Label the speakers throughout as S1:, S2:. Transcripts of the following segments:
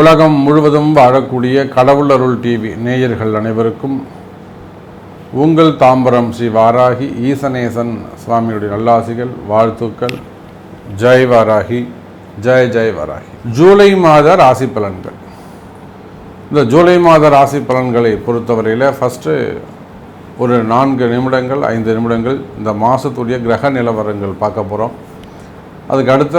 S1: உலகம் முழுவதும் வாழக்கூடிய கடவுள் அருள் டிவி நேயர்கள் அனைவருக்கும் உங்கள் தாம்பரம் ஸ்ரீ வாராகி ஈசனேசன் சுவாமியுடைய நல்லாசிகள் வாழ்த்துக்கள். ஜெய் வாராகி ஜெய் ஜெய் வாராகி. ஜூலை மாத ராசி பலன்கள். இந்த ஜூலை மாத ராசி பலன்களை பொறுத்தவரையில் ஃபஸ்ட்டு ஒரு நான்கு நிமிடங்கள் ஐந்து நிமிடங்கள் இந்த மாதத்துடைய கிரக நிலவரங்கள் பார்க்க போகிறோம் அதுக்கு அடுத்த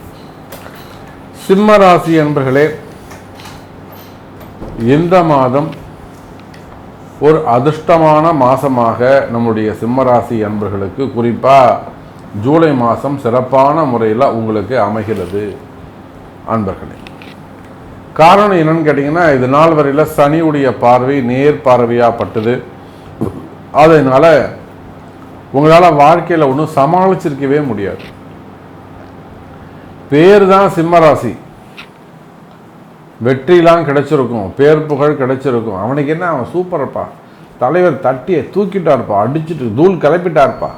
S1: சிம்ம ராசி என்பர்களே இந்த மாதம் ஒரு அதிர்ஷ்டமான மாதமாக நம்முடைய சிம்மராசி அன்பர்களுக்கு குறிப்பாக ஜூலை மாதம் சிறப்பான முறையில் உங்களுக்கு அமைகிறது அன்பர்களே. காரணம் என்னன்னு கேட்டிங்கன்னா இது நாள் வரையில் சனியுடைய பார்வை நேர் பார்வையாக பட்டது. அதனால் உங்களால் வாழ்க்கையில் ஒன்றும் சமாளிச்சிருக்கவே முடியாது. பேர் தான் சிம்மராசி. வெற்றிலாம் கிடைச்சிருக்கும் பேர் புகழ் கிடைச்சிருக்கும். அவனுக்கு என்ன அவன் சூப்பர்ப்பா தலைவர் தட்டியை தூக்கிட்டார்ப்பா அடிச்சுட்டு தூள் கிளப்பிட்டார்ப்பா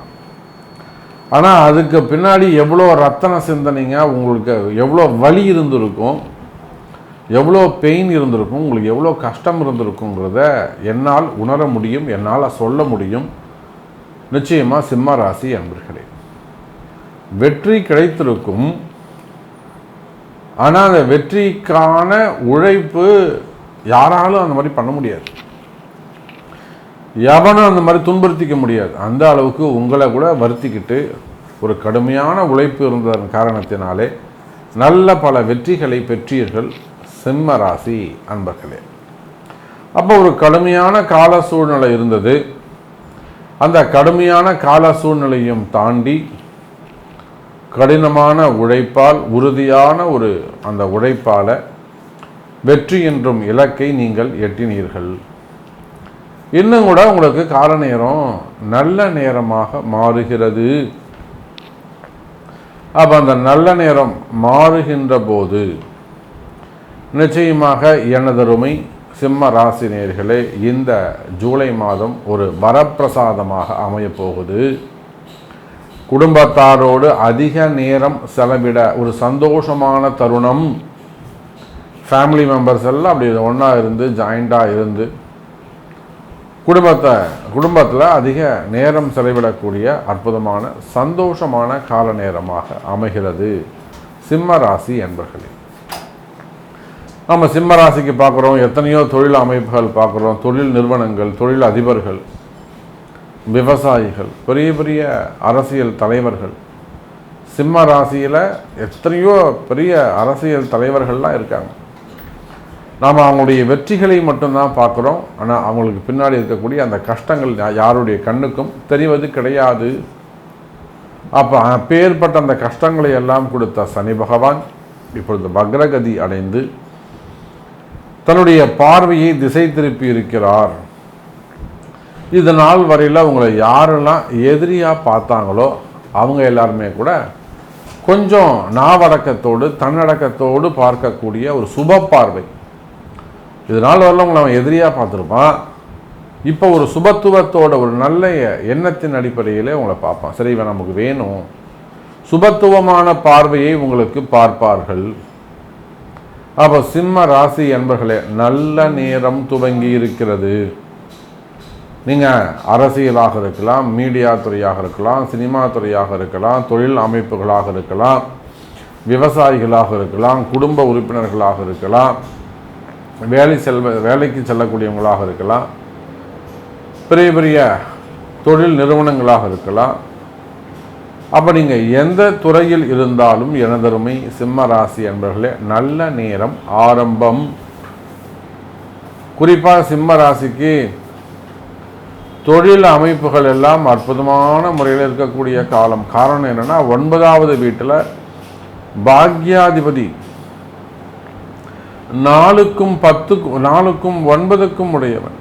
S1: ஆனால் அதுக்கு பின்னாடி எவ்வளோ ரத்தன சிந்தனைங்க உங்களுக்கு எவ்வளோ வலி இருந்திருக்கும் எவ்வளோ பெயின் இருந்திருக்கும் உங்களுக்கு எவ்வளோ கஷ்டம் இருந்திருக்குங்கிறத என்னால் உணர முடியும் என்னால் சொல்ல முடியும். நிச்சயமாக சிம்ம ராசி அன்பர்களே வெற்றி கிடைத்திருக்கும் ஆனால் அந்த வெற்றிக்கான உழைப்பு யாராலும் அந்த மாதிரி பண்ண முடியாது. எவனும் அந்த மாதிரி துன்புறுத்திக்க முடியாது. அந்த அளவுக்கு உங்களை கூட வருத்திக்கிட்டு ஒரு கடுமையான உழைப்பு இருந்ததன் காரணத்தினாலே நல்ல பல வெற்றிகளை பெற்றீர்கள் சிம்ம ராசி அன்பர்களே. அப்போ ஒரு கடுமையான கால சூழ்நிலை இருந்தது. அந்த கடுமையான கால சூழ்நிலையும் தாண்டி கடினமான உழைப்பால் உறுதியான ஒரு அந்த உழைப்பால் வெற்றி என்றும் இலக்கை நீங்கள் எட்டினீர்கள். இன்னும் கூட உங்களுக்கு கால நேரம் நல்ல நேரமாக மாறுகிறது. அப்போ அந்த நல்ல நேரம் மாறுகின்ற போது நிச்சயமாக எனதருமை சிம்ம ராசினியர்களே இந்த ஜூலை மாதம் ஒரு வரப்பிரசாதமாக அமையப் போகுது குடும்பத்தாரோடு அதிக நேரம் செலவிட ஒரு சந்தோஷமான தருணம். ஃபேமிலி மெம்பர்ஸ் எல்லாம் அப்படி ஒன்றா இருந்து ஜாயிண்டாக இருந்து குடும்பத்தை குடும்பத்தில் அதிக நேரம் செலவிடக்கூடிய அற்புதமான சந்தோஷமான கால நேரமாக அமைகிறது சிம்ம ராசி என்பர்களே. நம்ம சிம்ம ராசிக்கு பார்க்குறோம் எத்தனையோ தொழில் அமைப்புகள் பார்க்குறோம் தொழில் நிறுவனங்கள் தொழில் அதிபர்கள். விவசாயிகள் பெரிய பெரிய அரசியல் தலைவர்கள். சிம்ம ராசியில் எத்தனையோ பெரிய அரசியல் தலைவர்கள்லாம் இருக்காங்க. நாம் அவங்களுடைய வெற்றிகளை மட்டும்தான் பார்க்குறோம். ஆனால் அவங்களுக்கு பின்னாடி இருக்கக்கூடிய அந்த கஷ்டங்கள் யாருடைய கண்ணுக்கும் தெரிவது கிடையாது. அப்போ அப்பேற்பட்ட அந்த கஷ்டங்களை எல்லாம் கொடுத்த சனி பகவான் இப்பொழுது வக்ரகதி அடைந்து தன்னுடைய பார்வையை திசை திருப்பி இருக்கிறார். இது நாள் வரையில் உங்களை யாரெல்லாம் எதிரியாக பார்த்தாங்களோ அவங்க எல்லாருமே கூட கொஞ்சம் நாவடக்கத்தோடு தன்னடக்கத்தோடு பார்க்கக்கூடிய ஒரு சுப பார்வை. இது நாள் வரல உங்களை அவன் எதிரியாக பார்த்துருப்பான். இப்போ ஒரு சுபத்துவத்தோட ஒரு நல்ல எண்ணத்தின் அடிப்படையிலே உங்களை பார்ப்பான். சரி இவன் நமக்கு வேணும். சுபத்துவமான பார்வையை உங்களுக்கு பார்ப்பார்கள். அப்போ சிம்ம ராசி என்பர்களே நல்ல நேரம் துவங்கி இருக்கிறது. நீங்கள் அரசியலாக இருக்கலாம் மீடியா துறையாக இருக்கலாம் சினிமா துறையாக இருக்கலாம் தொழில் அமைப்புகளாக இருக்கலாம் விவசாயிகளாக இருக்கலாம் குடும்ப உறுப்பினர்களாக இருக்கலாம் வேலை செல்வ வேலைக்கு செல்லக்கூடியவங்களாக இருக்கலாம் பெரிய பெரிய தொழில் நிறுவனங்களாக இருக்கலாம். அப்போ நீங்கள் எந்த துறையில் இருந்தாலும் எனதருமை சிம்ம ராசி என்பர்களே நல்ல நேரம் ஆரம்பம். குறிப்பாக சிம்ம ராசிக்கு தொழில் அமைப்புகள் எல்லாம் அற்புதமான முறையில் இருக்கக்கூடிய காலம். காரணம் என்னென்னா ஒன்பதாவது வீட்டில் பாக்யாதிபதி. நாலுக்கும் பத்துக்கும் நாலுக்கும் ஒன்பதுக்கும் உடையவன்.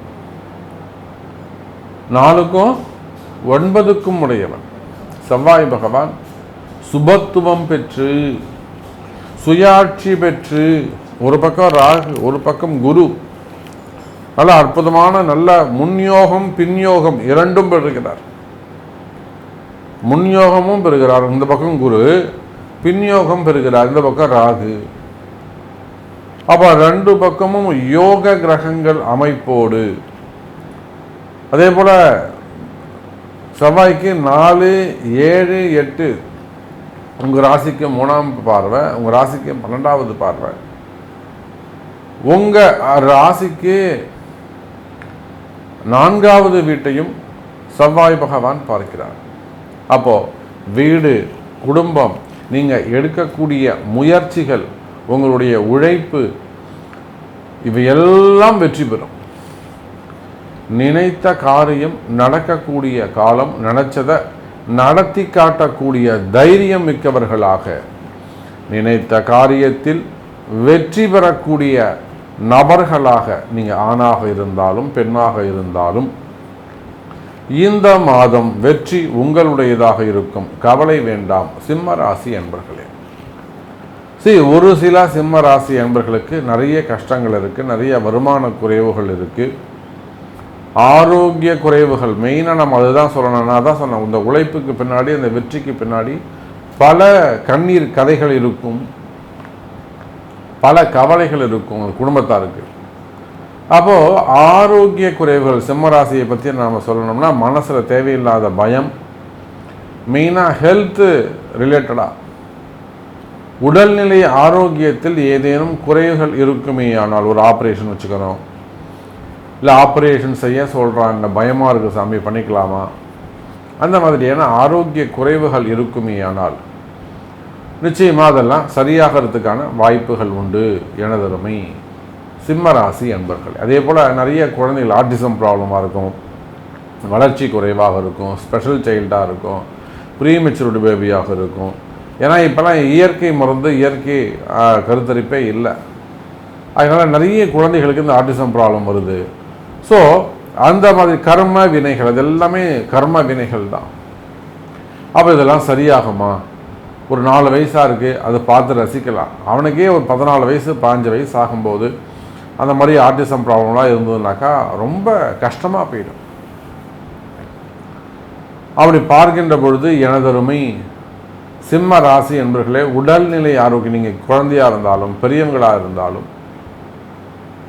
S1: நாலுக்கும் ஒன்பதுக்கும் உடையவன். செவ்வாய் பகவான் சுபத்துவம் பெற்று சுயாட்சி பெற்று ஒரு பக்கம் ராகு ஒரு பக்கம் குரு. நல்ல அற்புதமான நல்ல முன்யோகம் பின்யோகம் இரண்டும் பெறுகிறார். முன்யோகமும் பெறுகிறார். இந்த பக்கம் குரு பின்யோகம் பெறுகிறார். இந்த பக்கம் ராகு. அப்போ ரெண்டு பக்கமும் யோக கிரகங்கள் அமைப்போடு. அதே போல் செவ்வாய்க்கு நாலு ஏழு எட்டு. உங்கள் ராசிக்கு மூணாம் பார்வை உங்கள் ராசிக்கு பன்னெண்டாவது பார்வை. உங்கள் ராசிக்கு நான்காவது வீட்டையும் செவ்வாய் பகவான் பார்க்கிறார். அப்போ வீடு குடும்பம் நீங்கள் எடுக்கக்கூடிய முயற்சிகள் உங்களுடைய உழைப்பு இவையெல்லாம் வெற்றி பெறும். நினைத்த காரியம் நடக்கக்கூடிய காலம் நினைச்சதை நடத்தி காட்டக்கூடிய தைரியம் மிக்கவர்களாக நினைத்த காரியத்தில் வெற்றி பெறக்கூடிய நபர்களாக நீங்கள் ஆணாக இருந்தாலும் பெண்ணாக இருந்தாலும் இந்த மாதம் வெற்றி உங்களுடையதாக இருக்கும். கவலை வேண்டாம். சிம்ம ராசி என்பர்களே. சரி ஒரு சில சிம்ம ராசி என்பர்களுக்கு நிறைய கஷ்டங்கள் இருக்குது நிறைய வருமான குறைவுகள் இருக்குது ஆரோக்கிய குறைவுகள் மெயினாக நம்ம அதுதான் சொல்லணும். நான் தான் சொன்னேன் இந்த உழைப்புக்கு பின்னாடி அந்த வெற்றிக்கு பின்னாடி பல கண்ணீர் கதைகள் இருக்கும். பல கவலைகள் இருக்கும் அந்த குடும்பத்தாருக்கு. அப்போது ஆரோக்கிய குறைவுகள் சிம்மராசியை பற்றி நாம் சொல்லணும்னா மனசில் தேவையில்லாத பயம் மெயினாக ஹெல்த்து ரிலேட்டடாக உடல்நிலை ஆரோக்கியத்தில் ஏதேனும் குறைவுகள் இருக்குமே ஆனால் ஒரு ஆப்ரேஷன் வச்சுக்கிறோம் இல்லை ஆப்ரேஷன் செய்ய சொல்கிறாங்க பயமாக இருக்குது சாமி பண்ணிக்கலாமா? அந்த மாதிரியான ஆரோக்கிய குறைவுகள் இருக்குமே ஆனால் நிச்சயமாக அதெல்லாம் சரியாகிறதுக்கான வாய்ப்புகள் உண்டு எனதருமை சிம்மராசி அன்பர்கள். அதே போல் நிறைய குழந்தைகள் ஆர்டிசம் ப்ராப்ளமாக இருக்கும் வளர்ச்சி குறைவாக இருக்கும் ஸ்பெஷல் சைல்டாக இருக்கும் ப்ரீமெச்சூர்டு பேபியாக இருக்கும். ஏன்னா இப்போலாம் இயற்கை மருந்து இயற்கை கருத்தரிப்பே இல்லை. அதனால் நிறைய குழந்தைகளுக்கு இந்த ஆர்டிசம் ப்ராப்ளம் வருது. ஸோ அந்த மாதிரி கர்ம வினைகள் அது எல்லாமே கர்ம வினைகள் தான். அப்போ இதெல்லாம் சரியாகுமா? ஒரு நாலு வயசாக இருக்குது அதை பார்த்து ரசிக்கலாம். அவனுக்கே ஒரு பதினாலு வயசு பாஞ்சு வயசு ஆகும்போது அந்த மாதிரி ஆர்டிசம் ப்ராப்ளம்லாம் இருந்ததுனாக்கா ரொம்ப கஷ்டமாக போயிடும். அப்படி பார்க்கின்ற பொழுது எனதருமை சிம்ம ராசி என்பர்களே உடல்நிலை ஆரோக்கியம் நீங்கள் குழந்தையாக இருந்தாலும் பெரியவங்களாக இருந்தாலும்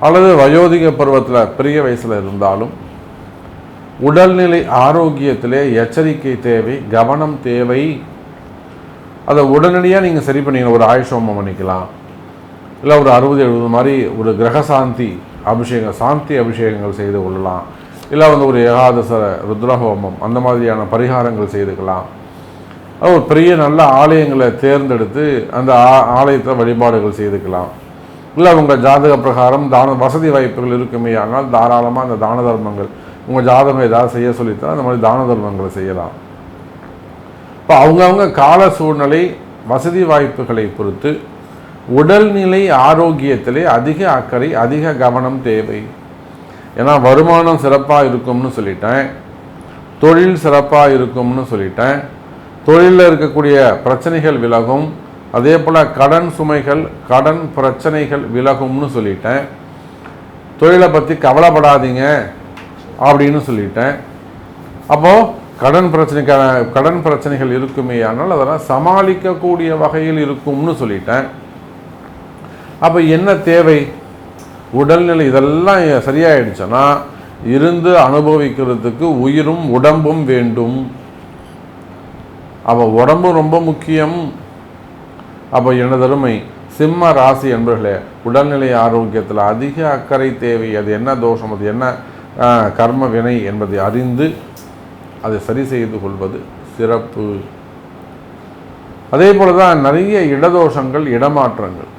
S1: அல்லது வயோதிக பருவத்தில் பெரிய வயசில் இருந்தாலும் உடல்நிலை ஆரோக்கியத்திலே எச்சரிக்கை தேவை கவனம் தேவை அதை உடனடியாக நீங்கள் சரி பண்ணிக்கலாம் ஒரு ஆயுஷோமம் பண்ணிக்கலாம். இல்லை ஒரு அறுபது எழுபது மாதிரி ஒரு கிரகசாந்தி அபிஷேகம் சாந்தி அபிஷேகங்கள் செய்து கொள்ளலாம். இல்லை வந்து ஒரு ஏகாதச ருத்ரஹோமம் அந்த மாதிரியான பரிகாரங்கள் செய்துக்கலாம். ஒரு பெரிய நல்ல ஆலயங்களை தேர்ந்தெடுத்து அந்த ஆ- ஆலயத்தை வழிபாடுகள் செய்துக்கலாம். இல்லை உங்கள் ஜாதக பிரகாரம் தான வசதி வாய்ப்புகள் இருக்குமே ஆனால் தாராளமாக அந்த தான தர்மங்கள் உங்கள் ஜாதகம் ஏதாவது செய்ய சொல்லித்தா அந்த மாதிரி தான தர்மங்களை செய்யலாம். இப்போ அவங்கவுங்க கால சூழ்நிலை வசதி வாய்ப்புகளை பொறுத்து உடல்நிலை ஆரோக்கியத்திலே அதிக அக்கறை அதிக கவனம் தேவை. ஏன்னா வருமானம் சிறப்பாக இருக்கும்னு சொல்லிட்டேன். தொழில் சிறப்பாக இருக்கும்னு சொல்லிட்டேன். தொழிலில் இருக்கக்கூடிய பிரச்சனைகள் விலகும். அதே போல் கடன் சுமைகள் கடன் பிரச்சனைகள் விலகும்னு சொல்லிட்டேன். தொழிலை பற்றி கவலைப்படாதீங்க அப்படின்னு சொல்லிட்டேன். அப்போது கடன் பிரச்சனைக்கான கடன் பிரச்சனைகள் இருக்குமே ஆனால் அதெல்லாம் சமாளிக்கக்கூடிய வகையில் இருக்கும்னு சொல்லிட்டேன். அப்போ என்ன தேவை? உடல்நிலை இதெல்லாம் சரியாயிடுச்சுன்னா இருந்து அனுபவிக்கிறதுக்கு உயிரும் உடம்பும் வேண்டும். அப்போ உடம்பு ரொம்ப முக்கியம். அப்போ எனதருமை சிம்ம ராசி என்பர்களே உடல்நிலை ஆரோக்கியத்தில் அதிக அக்கறை தேவை. அது என்ன தோஷம்? அது என்ன கர்ம வினை என்பதை அறிந்து அதை சரி செய்து கொள்வது சிறப்பு. அதே போல தான் நிறைய இடதோஷங்கள் இடமாற்றங்கள்.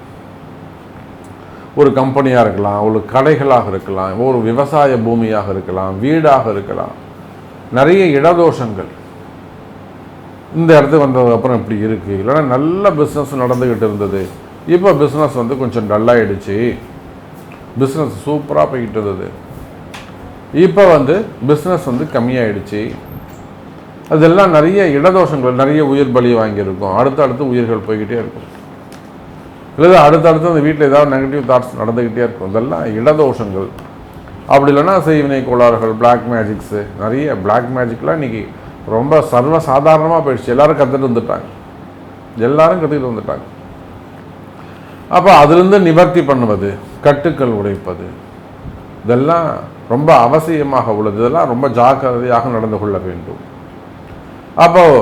S1: ஒரு கம்பெனியாக இருக்கலாம் ஒரு கடைகளாக இருக்கலாம் ஒரு விவசாய பூமியாக இருக்கலாம் வீடாக இருக்கலாம். நிறைய இடதோஷங்கள். இந்த இடத்துக்கு வந்ததுக்கப்புறம் இப்படி இருக்குது இல்லைன்னா நல்ல பிஸ்னஸ் நடந்துக்கிட்டு இருந்தது. இப்போ பிஸ்னஸ் வந்து கொஞ்சம் டல்லாகிடுச்சு பிஸ்னஸ் சூப்பராக போய்கிட்டு இருந்தது. இப்போ வந்து பிஸ்னஸ் வந்து கம்மியாயிடுச்சு. அதெல்லாம் நிறைய இடதோஷங்கள் நிறைய உயிர் பலி வாங்கியிருக்கும். அடுத்தடுத்து உயிர்கள் போய்கிட்டே இருக்கும். இல்லை அடுத்தடுத்து அந்த வீட்டில் ஏதாவது நெகட்டிவ் தாட்ஸ் நடந்துக்கிட்டே இருக்கும். இதெல்லாம் இடதோஷங்கள். அப்படி இல்லைன்னா செய்வினை கோளாறுகள் பிளாக் மேஜிக்ஸு நிறைய பிளாக் மேஜிக்லாம் இன்னைக்கு ரொம்ப சர்வ சாதாரணமாக போயிடுச்சு. எல்லோரும் கற்றுட்டு வந்துட்டாங்க. எல்லாரும் கற்றுக்கிட்டு வந்துட்டாங்க. அப்போ அதுலேருந்து நிவர்த்தி பண்ணுவது கட்டுக்கள் உடைப்பது இதெல்லாம் ரொம்ப அவசியமாக உள்ளது. இதெல்லாம் ரொம்ப ஜாக்கிரதையாக நடந்து கொள்ள வேண்டும். அப்போது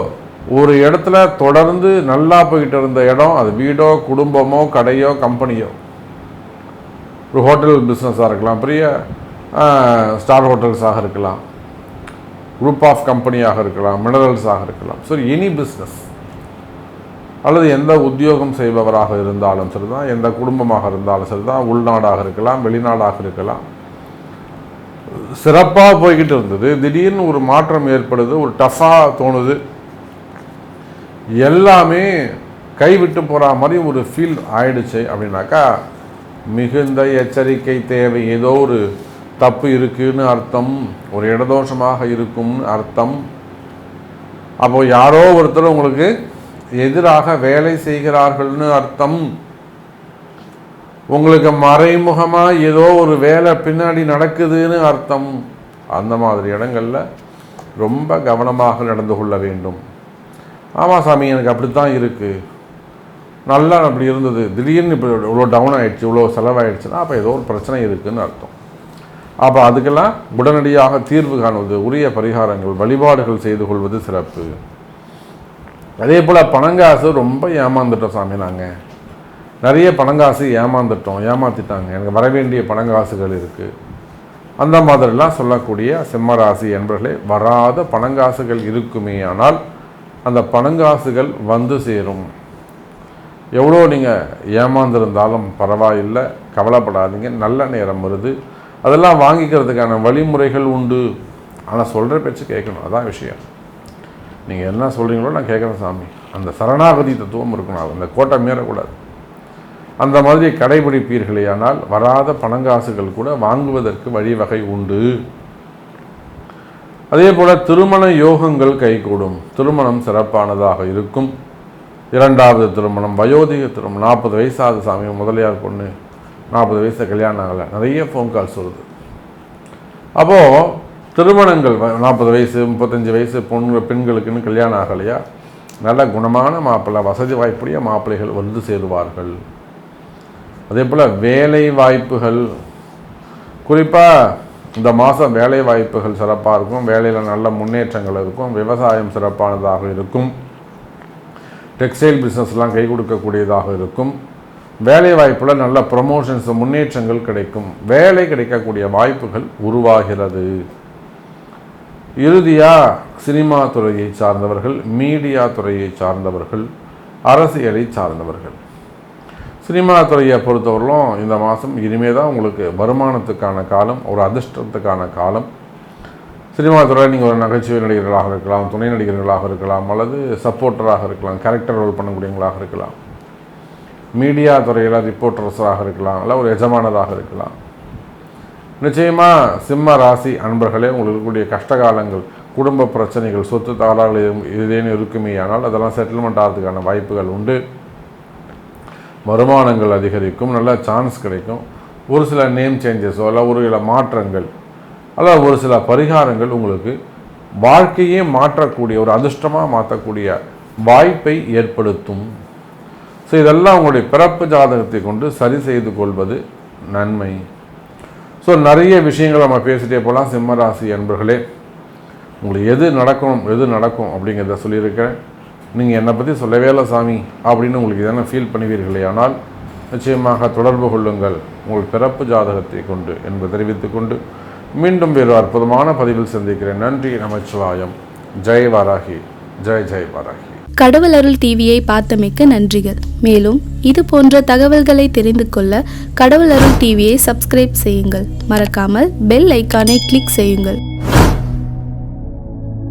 S1: ஒரு இடத்துல தொடர்ந்து நல்லா போயிட்டு இருந்த இடம் அது வீடோ குடும்பமோ கடையோ கம்பெனியோ. ஒரு ஹோட்டல் பிஸ்னஸாக இருக்கலாம் பெரிய ஸ்டார் ஹோட்டல்ஸாக இருக்கலாம். குரூப் ஆஃப் கம்பெனியாக இருக்கலாம் மினரல்ஸாக இருக்கலாம். ஸோ எனி பிஸ்னஸ் அல்லது எந்த உத்தியோகம் செய்பவராக இருந்தாலும் சரிதான் எந்த குடும்பமாக இருந்தாலும் சரிதான் உள்நாடாக இருக்கலாம் வெளிநாடாக இருக்கலாம். சிறப்பாக போய்கிட்டு இருந்தது. திடீர்னு ஒரு மாற்றம் ஏற்படுது ஒரு டஃப்பாக தோணுது. எல்லாமே கைவிட்டு போகிற மாதிரி ஒரு ஃபீல் ஆயிடுச்சு அப்படின்னாக்கா மிகுந்த எச்சரிக்கை தேவை. ஏதோ ஒரு தப்பு இருக்குன்னு அர்த்தம் ஒரு இடதோஷமாக இருக்கும்னு அர்த்தம். அப்போது யாரோ ஒருத்தர் உங்களுக்கு எதிராக வேலை செய்கிறார்கள்னு அர்த்தம். உங்களுக்கு மறைமுகமாக ஏதோ ஒரு வேலை பின்னாடி நடக்குதுன்னு அர்த்தம். அந்த மாதிரி இடங்களில் ரொம்ப கவனமாக நடந்து கொள்ள வேண்டும். ஆமாம் சாமி எனக்கு அப்படித்தான் இருக்குது நல்லா அப்படி இருந்தது. திடீர்னு இப்போ இவ்வளோ டவுன் ஆயிடுச்சு இவ்வளோ செலவாயிடுச்சுன்னா அப்போ ஏதோ ஒரு பிரச்சனை இருக்குதுன்னு அர்த்தம். அப்போ அதுக்கெல்லாம் உடனடியாக தீர்வு காணுவது உரிய பரிகாரங்கள் வழிபாடுகள் செய்து கொள்வது சிறப்பு. அதே போல் பணங்காசு ரொம்ப ஏமாந்துட்டோம் சாமி நாங்கள் நிறைய பணங்காசு ஏமாந்துட்டோம் ஏமாத்திட்டாங்க. எனக்கு வர வேண்டிய பணங்காசுகள் இருக்குது அந்த மாதிரிலாம் சொல்லக்கூடிய சிம்மராசி என்பர்களே வராத பணங்காசுகள் இருக்குமே ஆனால் அந்த பணங்காசுகள் வந்து சேரும். எவ்வளோ நீங்கள் ஏமாந்திருந்தாலும் பரவாயில்லை கவலைப்படாதீங்க நல்ல நேரம் வருது. அதெல்லாம் வாங்கிக்கிறதுக்கான வழிமுறைகள் உண்டு. ஆனால் சொல்கிற பேச்சு கேட்கணும் அதான் விஷயம். நீங்கள் என்ன சொல்கிறீங்களோ நான் கேட்குறேன் சாமி. அந்த சரணாகதி தத்துவம் இருக்கணும் அந்த கோட்டை மீறக்கூடாது. அந்த மாதிரி கடைபிடிப்பீர்களே ஆனால் வராத பணங்காசுகள் கூட வாங்குவதற்கு வழிவகை உண்டு. அதே போல் திருமண யோகங்கள் கைகூடும். திருமணம் சிறப்பானதாக இருக்கும். இரண்டாவது திருமணம் வயோதிக திருமணம். நாற்பது வயசாவது சாமி முதலியார் பொண்ணு. நாற்பது வயசு கல்யாணம் ஆகலை. நிறைய ஃபோன் கால்ஸ் வருது. அப்போது திருமணங்கள் நாற்பது வயசு முப்பத்தஞ்சு வயசு பொண்ணு பெண்களுக்குன்னு கல்யாணம் ஆகலையா? நல்ல குணமான மாப்பிள்ளை வசதி வாய்ப்புடைய மாப்பிள்ளைகள் வந்து சேருவார்கள். அதே போல் வேலை வாய்ப்புகள் குறிப்பாக இந்த மாதம் வேலை வாய்ப்புகள் சிறப்பாக இருக்கும். வேலையில் நல்ல முன்னேற்றங்கள் இருக்கும். விவசாயம் சிறப்பானதாக இருக்கும். டெக்ஸ்டைல் பிஸ்னஸ்லாம் கை கொடுக்கக்கூடியதாக இருக்கும். வேலை வாய்ப்பில் நல்ல ப்ரொமோஷன்ஸ் முன்னேற்றங்கள் கிடைக்கும். வேலை கிடைக்கக்கூடிய வாய்ப்புகள் உருவாகிறது. இறுதியாக சினிமா துறையை சார்ந்தவர்கள் மீடியா துறையை சார்ந்தவர்கள் அரசியலை சார்ந்தவர்கள். சினிமா துறையை பொறுத்தவரையிலும் இந்த மாதம் இனிமேல் தான் உங்களுக்கு வருமானத்துக்கான காலம் ஒரு அதிர்ஷ்டத்துக்கான காலம். சினிமா துறையில் நீங்கள் ஒரு நகைச்சுவை நடிகர்களாக இருக்கலாம் துணை நடிகர்களாக இருக்கலாம் அல்லது சப்போர்ட்டராக இருக்கலாம் கேரக்டர் ரோல் பண்ணக்கூடியவங்களாக இருக்கலாம். மீடியா துறையில் ரிப்போர்ட்டர்ஸாக இருக்கலாம் அல்ல ஒரு எஜமானராக இருக்கலாம். நிச்சயமாக சிம்ம ராசி அன்பர்களே உங்களுக்கு இருக்கக்கூடிய கஷ்டகாலங்கள் குடும்ப பிரச்சனைகள் சொத்து தகராறுகள் ஏதேனும் இருக்குமே ஆனால் அதெல்லாம் செட்டில்மெண்ட் ஆகிறதுக்கான வாய்ப்புகள் உண்டு. வருமானங்கள் அதிகரிக்கும் நல்ல சான்ஸ் கிடைக்கும். ஒரு சில நேம் சேஞ்சஸோ அல்ல ஒரு சில மாற்றங்கள் அல்ல ஒரு சில பரிகாரங்கள் உங்களுக்கு வாழ்க்கையே மாற்றக்கூடிய ஒரு அதிர்ஷ்டமாக மாற்றக்கூடிய வாய்ப்பை ஏற்படுத்தும். ஸோ இதெல்லாம் உங்களுடைய பிறப்பு ஜாதகத்தை கொண்டு சரி செய்து கொள்வது நன்மை. ஸோ நிறைய விஷயங்கள் நம்ம பேசிட்டே போகலாம் சிம்மராசி அன்பர்களே உங்களுக்கு எது நடக்கணும் எது நடக்கும் அப்படிங்கிறத சொல்லியிருக்கிறேன். நீங்கள் என்னை பற்றி சொல்லவே இல்லை சாமி அப்படின்னு உங்களுக்கு இதெல்லாம் ஃபீல் பண்ணுவீர்களே. ஆனால் நிச்சயமாக தொடர்பு கொள்ளுங்கள். உங்கள் பிறப்பு ஜாதகத்தை கொண்டு என்பதை தெரிவித்துக் கொண்டு மீண்டும் வேறு அற்புதமான பதிவில் சந்திக்கிறேன். நன்றி நமச்சிவாயம். ஜெய் வாராகி. ஜெய் ஜெய் வாராகி.
S2: கடவுள் அருள் டிவியை பார்த்தமைக்க நன்றிகள். மேலும் இது போன்ற தகவல்களை தெரிந்து கொள்ள கடவுள் அருள் டிவியை சப்ஸ்கிரைப் செய்யுங்கள். மறக்காமல் பெல் ஐக்கானை கிளிக் செய்யுங்கள்.